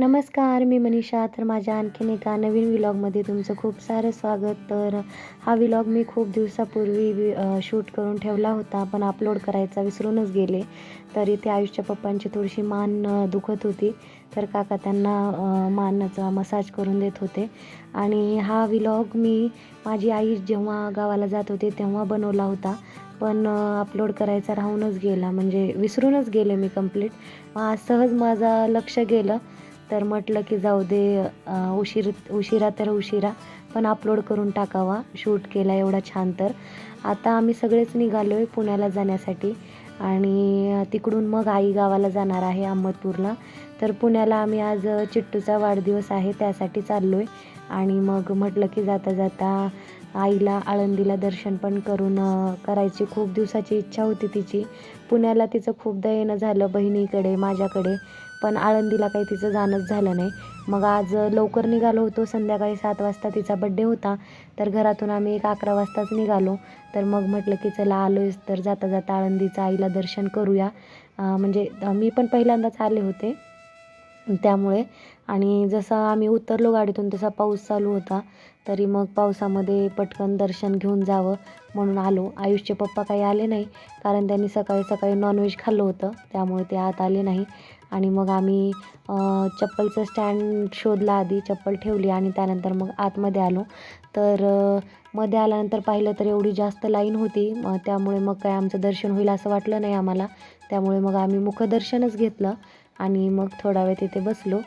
नमस्कार मी मनीषा. तर माझ्या आणखीन एका नवीन विलॉगमध्ये तुमचं खूप सारं स्वागत. तर हा विलॉग मी खूप दिवसापूर्वी वि शूट करून ठेवला होता पण अपलोड करायचा विसरूनच गेले. तर इथे आयुषच्या पप्पांची थोडीशी मान दुखत होती. तर काका त्यांना मानाचा मसाज करून देत होते. आणि हा विलॉग मी माझी आई जेव्हा गावाला जात होते तेव्हा बनवला होता. पण अपलोड करायचा राहूनच गेला. म्हणजे विसरूनच गेले मी कंप्लीट. आज सहज माझा लक्ष गेलं. तर म्हटलं की जाऊ दे उशीर उशिरा तर उशिरा पण अपलोड करून टाकावा. शूट केला एवढा छान तर. आता आम्ही सगळेच निघालो आहे पुण्याला जाण्यासाठी आणि तिकडून मग आई गावाला जाणार आहे अहमदपूरला. तर पुण्याला आम्ही आज चिट्टूचा वाढदिवस आहे त्यासाठी चाललो आहे आणि मग म्हटलं की जाता जाता आईला आळंदीला दर्शन पण करून करायची. खूप दिवसाची इच्छा होती तिची. पुण्याला तिचं खूपदा येणं झालं बहिणीकडे माझ्याकडे. पण आळंदीला काही तिचं जाणंच झालं नाही. मग आज लवकर निघालो होतो. संध्याकाळी सात वाजता तिचा बड्डे होता. तर घरातून आम्ही एक अकरा वाजताच निघालो. तर मग म्हटलं की चला आलो आहेस तर जाता जाता आळंदीचं आईला दर्शन करूया. म्हणजे मी पण पहिल्यांदाच आले होते त्यामुळे. आणि जसं आम्ही उतरलो गाडीतून तसा पाऊस चालू होता. तरी मग पावसामध्ये पटकन दर्शन घेऊन जावं म्हणून आलो. आयुषचे पप्पा काही आले नाही. कारण त्यांनी सकाळी सकाळी नॉनव्हेज खाल्लं होतं. त्यामुळे ते आत आले नाही. आणि मग आम्ही चप्पलचं स्टँड शोधला आधी चप्पल ठेवली आणि त्यानंतर मग आतमध्ये आलो. तर मध्ये आल्यानंतर पाहिलं तर एवढी जास्त लाईन होती. मग त्यामुळे मग काय आमचं दर्शन होईल असं वाटलं नाही आम्हाला. त्यामुळे मग आम्ही मुखदर्शनच घेतलं आणि मग थोडा वेळ तिथे बसलो.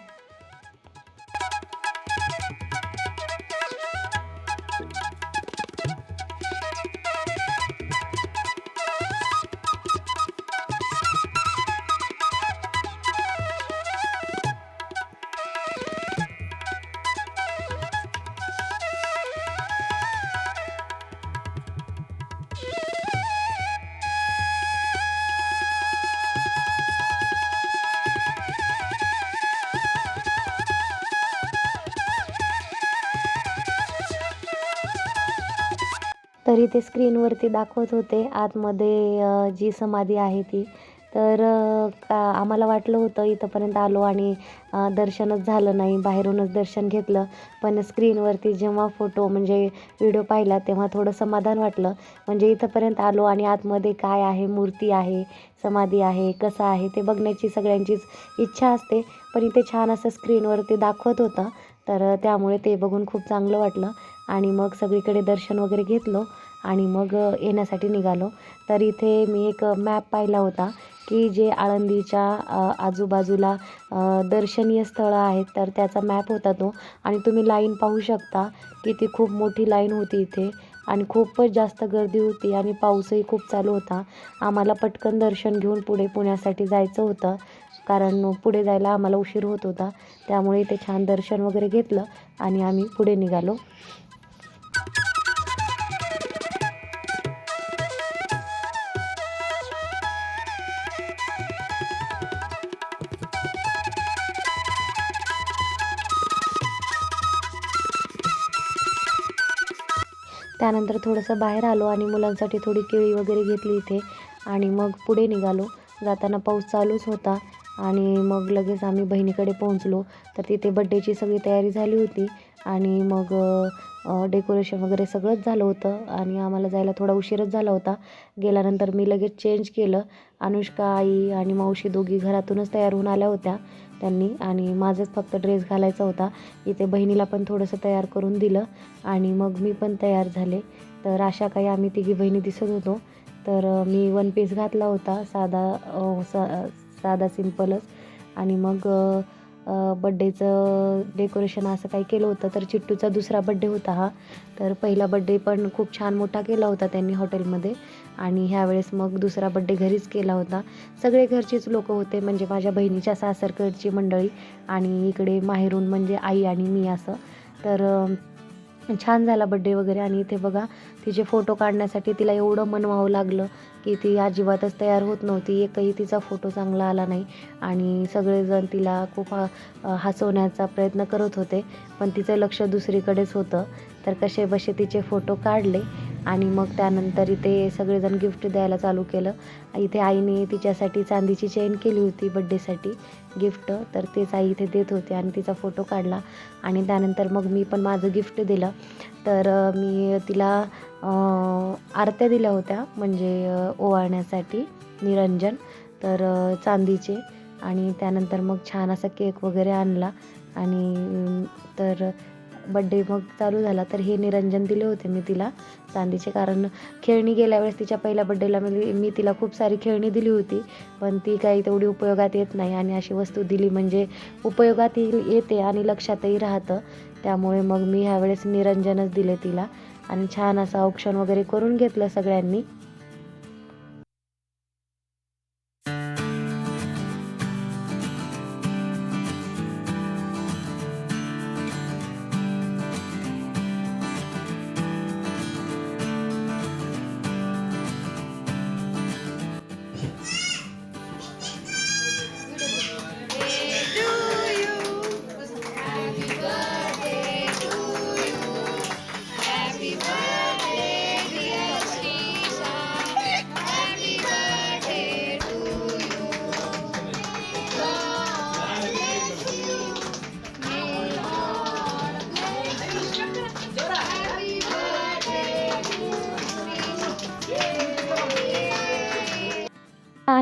तरी ते स्क्रीनवरती दाखवत होते आतमध्ये जी समाधी आहे ती. तर का आम्हाला वाटलं होतं इथंपर्यंत आलो आणि दर्शनच झालं नाही बाहेरूनच दर्शन घेतलं. पण स्क्रीनवरती जेव्हा फोटो म्हणजे व्हिडिओ पाहिला तेव्हा थोडं समाधान वाटलं. म्हणजे इथंपर्यंत आलो आणि आतमध्ये काय आहे मूर्ती आहे समाधी आहे कसं आहे ते बघण्याची सगळ्यांचीच इच्छा असते. पण इथे छान असं स्क्रीनवरती दाखवत होतं. तर त्यामुळे ते बघून खूप चांगलं वाटलं. आणि मग सगळीकडे दर्शन वगैरे घेतलो आणि मग येण्यासाठी निघालो. तर इथे मी एक मॅप पाहिला होता की जे आळंदीच्या आजूबाजूला दर्शनीय स्थळं आहेत तर त्याचा मॅप होता तो. आणि तुम्ही लाईन पाहू शकता की ती खूप मोठी लाईन होती इथे आणि खूपच जास्त गर्दी होती आणि पाऊसही खूप चालू होता. आम्हाला पटकन दर्शन घेऊन पुढे पुण्यासाठी जायचं होतं कारण पुढे जायला आम्हाला उशीर होत होता. त्यामुळे इथे छान दर्शन वगैरे घेतलं आणि आम्ही पुढे निघालो. त्यानंतर थोडंसं बाहेर आलो आणि मुलांसाठी थोडी केळी वगैरे घेतली इथे. आणि मग पुढे निघालो. जाताना पाऊस चालूच होता. आणि मग लगेच आम्ही बहिणीकडे पोहोचलो. तर तिथे बड्डेची सगळी तयारी झाली होती. आणि मग डेकोरेशन वगैरे सगळंच झालं होतं. आणि आम्हाला जायला थोडा उशीरच झाला होता. गेल्यानंतर मी लगेच चेंज केलं. अनुष्का आई आणि मावशी दोघी घरातूनच तयार होऊन आल्या होत्या त्यांनी. आणि माझंच फक्त ड्रेस घालायचा होता. इथे बहिणीला पण थोडंसं तयार करून दिलं. आणि मग मी पण तयार झाले. तर अशा काही आम्ही तिघी बहिणी दिसत होतो. तर मी वन पीस घातला होता. साधा सा साधा सिम्पलच आणि मग बड्डेचं डेकोरेशन असं काही केलं होतं तर चिट्टूचा दुसरा बड्डे होता हा. तर पहिला बड्डे पण खूप छान मोठा केला होता त्यांनी हॉटेलमध्ये आणि ह्यावेळेस मग दुसरा बड्डे घरीच केला होता. सगळे घरचेच लोक होते म्हणजे माझ्या बहिणीच्या सासरकडची मंडळी आणि इकडे माहेरून म्हणजे आई आणि मी असं. तर छान झाला बड्डे वगैरे. आणि इथे बघा तिचे फोटो काढण्यासाठी तिला एवढं मनवावं लागलं की ती अजिबातच तयार होत नव्हती. एकही तिचा फोटो चांगला आला नाही. आणि सगळेजण तिला खूप हसवण्याचा प्रयत्न करत होते. पण तिचं लक्ष दुसरीकडेच होतं. तर कसे बसे तिचे फोटो काढले आणि मग त्यानंतर इथे सगळेजण गिफ्ट द्यायला चालू केलं. इथे आईने तिच्यासाठी चांदीची चेन केली होती बड्डेसाठी गिफ्ट. तर तेच आई इथे देत होते आणि तिचा फोटो काढला आणि त्यानंतर मग मी पण माझं गिफ्ट दिलं. तर मी तिला आरत्या दिल्या होत्या म्हणजे ओवाळण्यासाठी निरंजन. तर चांदीचे आणि त्यानंतर मग छान असा केक वगैरे आणला. आणि तर बड्डे मग चालू झाला तर हे निरंजन दिले होते मी तिला. चांदीचे कारण खेळणी गेल्या वेळेस तिच्या पहिल्या बड्डेला मी म्हणजे मी तिला खूप सारी खेळणी दिली होती पण ती काही तेवढी उपयोगात येत नाही आणि अशी वस्तू दिली म्हणजे उपयोगात येते आणि लक्षातही राहतं. त्यामुळे मग मी ह्यावेळेस निरंजनच दिले तिला. आणि छान असं औक्षण वगैरे करून घेतलं सगळ्यांनी.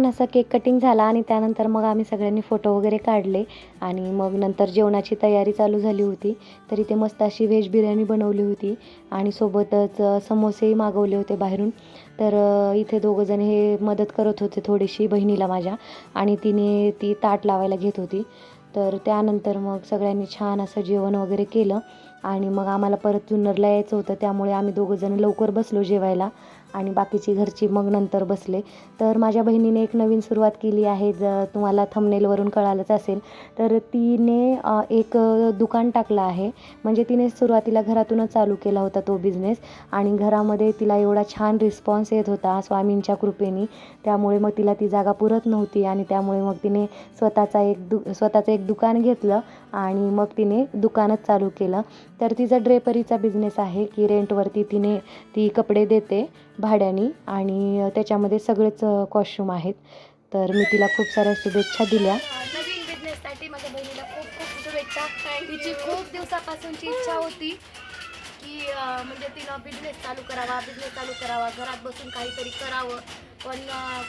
छान असा केक कटिंग झाला आणि त्यानंतर मग आम्ही सगळ्यांनी फोटो वगैरे काढले आणि मग नंतर जेवणाची तयारी चालू झाली होती. तर इथे मस्त अशी व्हेज बिर्याणी बनवली होती आणि सोबतच समोसेही मागवले होते बाहेरून. तर इथे दोघंजण हे मदत करत होते थोडीशी बहिणीला माझ्या आणि तिने ती ताट लावायला घेत होती. तर त्यानंतर मग सगळ्यांनी छान असं जेवण वगैरे केलं आणि मग आम्हाला परत जुन्नरला यायचं होतं त्यामुळे आम्ही दोघंजण लवकर बसलो जेवायला. आणि बाकीची घरची मग नंतर बसले. तर माझ्या बहिणीने एक नवीन सुरुवात केली आहे. ज तुम्हाला थंबनेलवरून कळालंच असेल तर तिने एक दुकान टाकलं आहे. म्हणजे तिने सुरुवातीला घरातूनच चालू केला होता तो बिझनेस आणि घरामध्ये तिला एवढा छान रिस्पॉन्स येत होता स्वामींच्या कृपेनी. त्यामुळे मग तिला ती जागा पुरत नव्हती आणि त्यामुळे मग तिने स्वतःचा एक दु स्वतःचं एक दुकान घेतलं आणि मग तिने दुकानच चालू केलं. तर तिचा ड्रेपरीचा बिझनेस आहे की रेंटवरती तिने ती कपडे देते भाड्याने आणि त्याच्यामध्ये सगळेच कॉस्ट्यूम आहेत. तर मी तिला खूप साऱ्या शुभेच्छा दिल्या. नवीन बिझनेससाठी माझ्या बहिणीला खूप खूप शुभेच्छा. तिची खूप दिवसापासूनची इच्छा होती की म्हणजे तिनं बिझनेस चालू करावा बिझनेस चालू करावा घरात बसून काहीतरी करावं. पण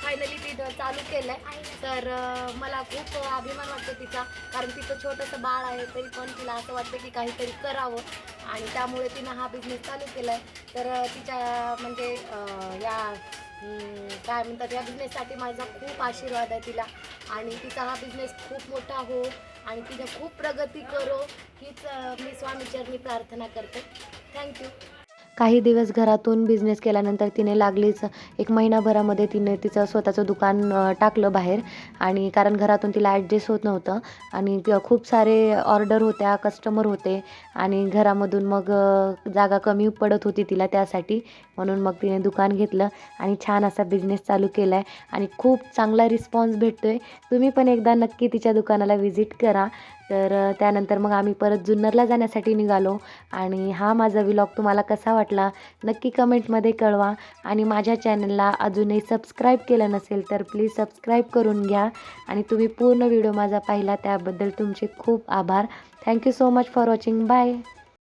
फायनली तिनं चालू केलंय. तर मला खूप अभिमान वाटतो तिचा. कारण तिचं छोटंसं बाळ आहे तरी पण तिला असं वाटतं की काहीतरी करावं. आणि त्यामुळे तिनं हा बिझनेस चालू केलाय. तर तिच्या म्हणजे या काय म्हणतात या बिझनेससाठी माझा खूप आशीर्वाद आहे तिला. आणि तिचा हा बिझनेस खूप मोठा हो. आणि तिने खूप प्रगती करो. हीच मी स्वामीचरणी प्रार्थना करते. थँक्यू काही दिवस घरातून बिझनेस केल्यानंतर तिने लागलीच. एक महिनाभरामध्ये तिने तिचं स्वतःचं दुकान टाकलं बाहेर. आणि कारण घरातून तिला ॲडजस्ट होत नव्हतं. आणि खूप सारे ऑर्डर होत्या कस्टमर होते. आणि घरामधून मग जागा कमी पडत होती तिला त्यासाठी. म्हणून मग तिने दुकान घेतलं आणि छान असा बिझनेस चालू केला आहे आणि खूप चांगला रिस्पॉन्स भेटतो आहे तुम्ही पण एकदा नक्की तिच्या दुकानाला व्हिजिट करा. तर त्यानंतर मग आम्ही परत जुन्नरला जाण्यासाठी निघालो. आणि हा माझा व्लॉग तुम्हाला कसा वाटला नक्की कमेंटमध्ये कळवा. आणि माझ्या चॅनलला अजूनही सबस्क्राईब केलं नसेल तर प्लीज सबस्क्राईब करून घ्या. आणि तुम्ही पूर्ण व्हिडिओ माझा पाहिला त्याबद्दल तुमचे खूप आभार. Thank you so much for watching bye